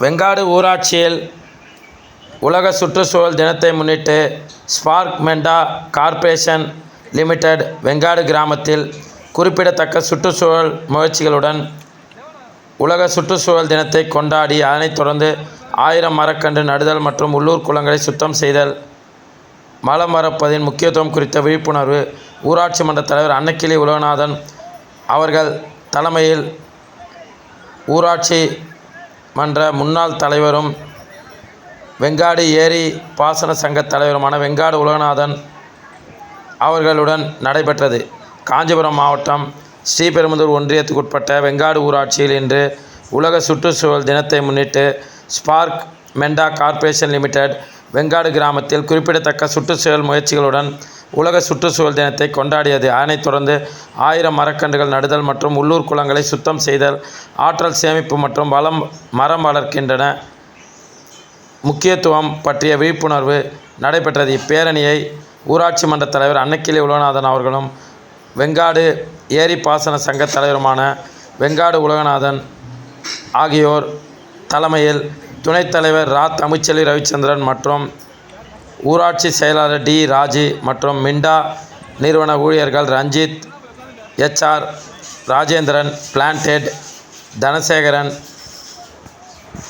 வெங்காடு ஊராட்சியில் உலக சுற்றுச்சூழல் தினத்தை முன்னிட்டு Spark Minda corporation limited Vengadu கிராமத்தில் குறிப்பிடத்தக்க சுற்றுச்சூழல் முயற்சிகளுடன் உலக சுற்றுச்சூழல் தினத்தை கொண்டாடி அதனைத் தொடர்ந்து ஆயிரம் மரக்கன்று நடுதல் மற்றும் உள்ளூர் குளங்களை சுத்தம் செய்தல் மலம் மறப்பதின் முக்கியத்துவம் குறித்த விழிப்புணர்வு ஊராட்சி மன்ற தலைவர் அன்னக்கிளி உலகநாதன் அவர்கள் தலைமையில் ஊராட்சி மன்ற முன்னாள் தலைவரும் வெங்காடு ஏரி பாசன சங்க தலைவருமான வெங்காடு உலகநாதன் அவர்களுடன் நடைபெற்றது. காஞ்சிபுரம் மாவட்டம் ஸ்ரீபெரும்புதூர் ஒன்றியத்துக்குட்பட்ட வெங்காடு ஊராட்சியில் இன்று உலக சுற்றுச்சூழல் தினத்தை முன்னிட்டு Spark Minda corporation limited Vengadu கிராமத்தில் குறிப்பிடத்தக்க சுற்றுச்சூழல் முயற்சிகளுடன் உலக சுற்றுச்சூழல் தினத்தை கொண்டாடியது. அதனைத் தொடர்ந்து ஆயிரம் மரக்கன்றுகள் நடுதல் மற்றும் உள்ளூர் குளங்களை சுத்தம் செய்தல் ஆற்றல் சேமிப்பு மற்றும் வளம் மரம் வளர்க்கின்றன. முக்கியத்துவம் பற்றிய விழிப்புணர்வு நடைபெற்றது. இப்பேரணியை ஊராட்சி மன்ற தலைவர் அன்னக்கிளி உலகநாதன் அவர்களும் வெங்காடு ஏரி பாசன சங்க தலைவருமான வெங்காடு உலகநாதன் ஆகியோர் தலைமையில் துணைத் தலைவர் ரா. தமிழ்ச்செல்வி ரவிச்சந்திரன் மற்றும் ஊராட்சி செயலாளர் டி ராஜி மற்றும் மிண்டா நிறுவன ஊழியர்கள் Ranjith HR Rajendran plant head Dhanasekaran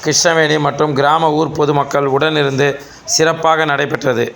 Krishnaveni மற்றும் கிராம ஊர் பொதுமக்கள் உடனிருந்து சிறப்பாக நடைபெற்றது.